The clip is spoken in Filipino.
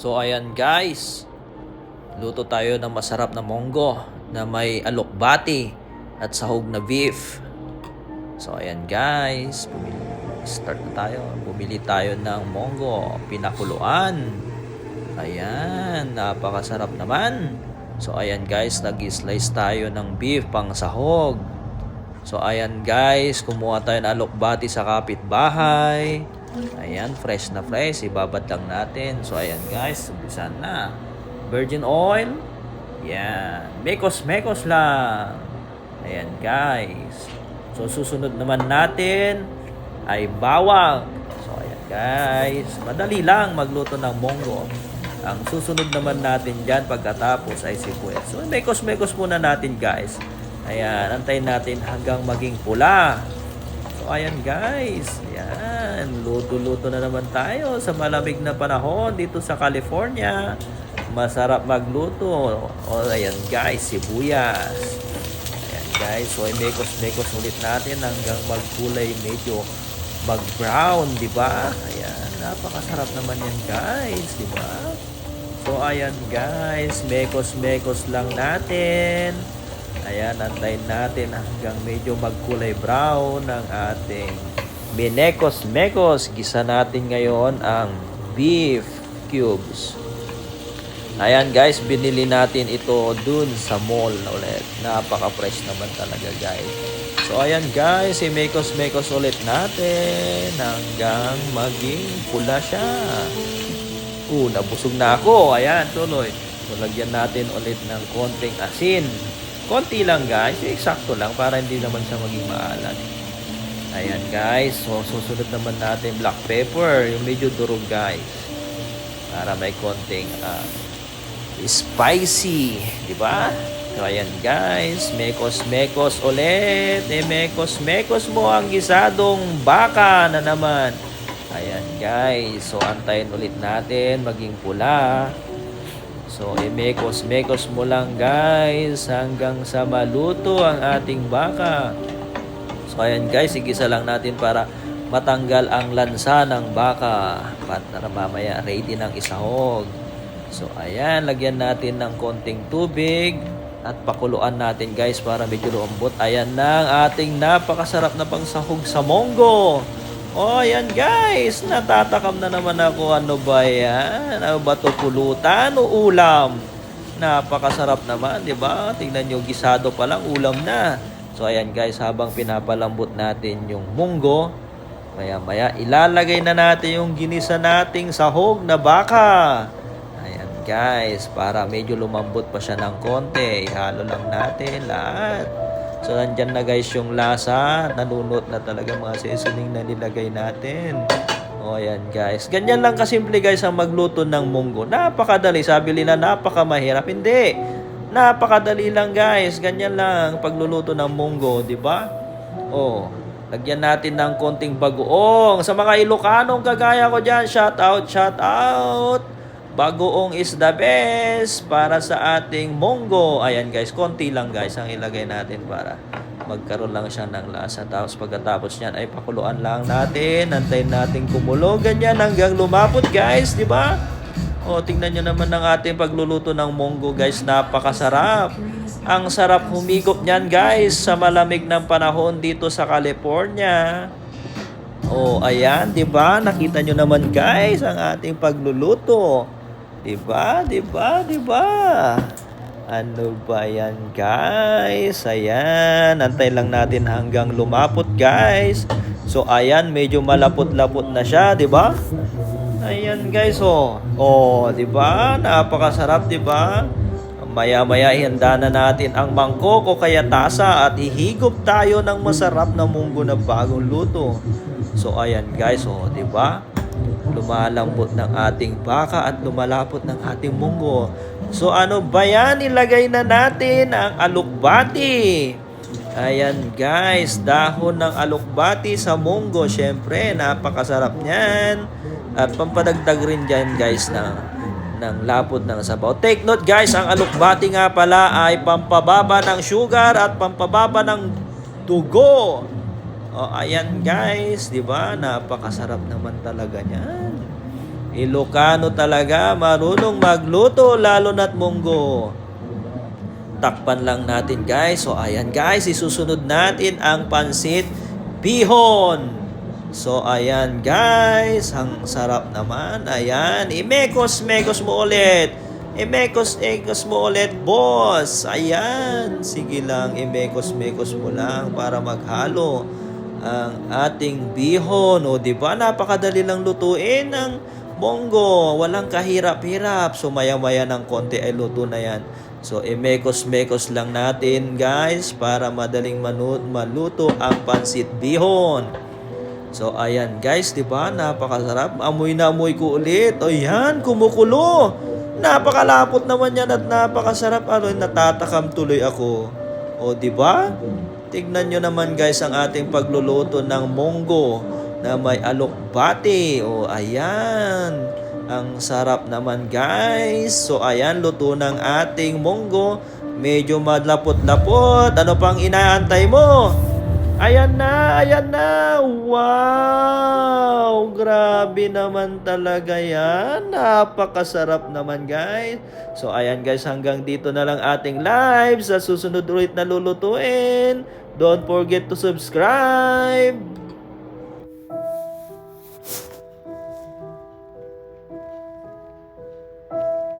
So ayan guys, luto tayo ng masarap na monggo na may alokbati at sahog na beef. So ayan guys, bumili, start na tayo. Bumili tayo ng monggo, pinakuluan. Ayan, napakasarap naman. So ayan guys, nag-slice tayo ng beef pang sahog. So ayan guys, kumuha tayo ng alokbati sa kapitbahay. Ayan, fresh na fresh. Ibabad lang natin. So ayan guys, umpisa na. Virgin oil. Yan. Mekos-mekos lang. Ayan guys. So susunod naman natin ay bawang. So ayan guys, madali lang magluto ng monggo. Ang susunod naman natin dyan pagkatapos ay sibuyas. So mekos-mekos muna natin guys. Ayan, antayin natin hanggang maging pula. So ayan guys, ayan, luto-luto na naman tayo sa malamig na panahon dito sa California. Masarap magluto. O ayan guys, sibuyas. Ayan guys, so mekos-mekos ulit natin hanggang magkulay medyo mag-brown, di ba? Ayan, napakasarap naman yan guys, di ba? So ayan guys, mekos-mekos lang natin. Ayan, antayin natin hanggang medyo magkulay brown ang ating binekos-mekos. Gisa natin ngayon ang beef cubes. Ayan guys, binili natin ito dun sa mall ulit. Napaka-fresh naman talaga guys. So ayan guys, i-mekos-mekos ulit natin hanggang maging pula siya. Uh, nabusog na ako. Ayan, tuloy. So natin ulit ng konting asin. Konti lang guys, eksakto lang para hindi naman siya maging maalat. Ayan guys, so susunod naman natin black pepper, yung medyo durog guys. Para may konting ah, spicy, di ba? So ayan guys, mekos-mekos ulit. Eh, mekos-mekos mo ang gisadong baka na naman. Ayan guys, so antayin ulit natin maging pula. So imekos-mekos mo lang guys hanggang sa maluto ang ating baka. So ayan guys, igisa lang natin para matanggal ang lansa ng baka. Para mamaya ready ng isahog. So ayan, lagyan natin ng konting tubig at pakuluan natin guys para medyo lumambot. Ayan na ang ating napakasarap na pangsahog sa monggo. Oh, ayan guys, natatakam na naman ako. Ano ba yan? Ano ba to pulutan o ulam? Napakasarap naman, di ba? Tingnan nyo, gisado pa lang, ulam na. So ayan guys, habang pinapalambot natin yung munggo, maya maya ilalagay na natin yung ginisa nating sahog na baka. Ayan guys, para medyo lumambot pa siya ng konti, ihalo lang natin lahat. So, nandyan na guys yung lasa. Nanunot na talaga mga seasoning na nilagay natin. O, ayan guys. Ganyan lang kasimple guys ang magluto ng munggo. Napakadali. Sabi nila napakamahirap. Hindi. Napakadali lang guys. Ganyan lang pagluluto ng munggo. di ba? O, lagyan natin ng konting bagoong. Sa mga Ilocanong kagaya ko dyan, shout out, shout out. Bagoong is the best para sa ating monggo. Ayan guys, konti lang guys ang ilagay natin para magkaroon lang siya ng lasa. Tapos pagkatapos niyan ay pakuluan lang natin. Antayin natin kumulo. Ganyan hanggang lumapot guys, di ba? O, tingnan nyo naman ang ating pagluluto ng monggo guys. Napakasarap. Ang sarap humigop niyan guys sa malamig ng panahon dito sa California. Oh, ayan, 'di ba? Nakita nyo naman guys ang ating pagluluto. 'Di ba? 'Di ba? 'Di ba? Ano ba 'yan, guys? Ayan, antay lang natin hanggang lumapot, guys. So ayan, medyo malapot-lapot na siya, 'di ba? Ayan, guys, oh. Oh, 'di ba? Napakasarap, 'di ba? Maya-maya ihanda na natin ang mangkok o kaya tasa at ihigop tayo ng masarap na munggo na bagong luto. So ayan guys, oh, 'di ba? Lumalambot ng ating baka at lumalapot ng ating munggo. So ano ba yan? Ilagay na natin ang alukbati. Ayan guys, dahon ng alukbati sa munggo. Syempre, napakasarap niyan. At pampadagdag rin dyan guys na ng lapot ng sabaw. Take note guys, ang alukbati nga pala ay pampababa ng sugar at pampababa ng dugo. O ayan guys, 'di ba? Napakasarap naman talaga niyan. Ilocano talaga, marunong magluto, lalo na't munggo. Takpan lang natin guys. So ayan guys, isusunod natin ang pansit bihon. So ayan guys, ang sarap naman. Ayan, imekos-mekos mo ulit. Imekos-mekos mo ulit, boss. Ayan, sige lang, imekos-mekos mo lang para maghalo ang ating bihon. O di ba napakadali lang lutuin ng monggo. Walang kahirap-hirap. So maya-maya ng konti ay luto na yan. So, imekos-mekos lang natin, guys, para madaling manu- maluto ang pansit bihon. So, ayan, guys, di ba? Napakasarap. Amoy na amoy ko ulit. O, yan, kumukulo. Napakalapot naman yan at napakasarap. Ano, natatakam tuloy ako. O, di ba? Tignan nyo naman, guys, ang ating pagluluto ng monggo na may alokbati. O, ayan. Ang sarap naman guys. So ayan, luto ng ating munggo. Medyo madlapot-lapot. Ano pang inaantay mo? Ayan na, ayan na. Wow! Grabe naman talaga yan. Napakasarap naman guys. So ayan guys, hanggang dito na lang ating live. Sa susunod ulit na lulutuin. Don't forget to subscribe.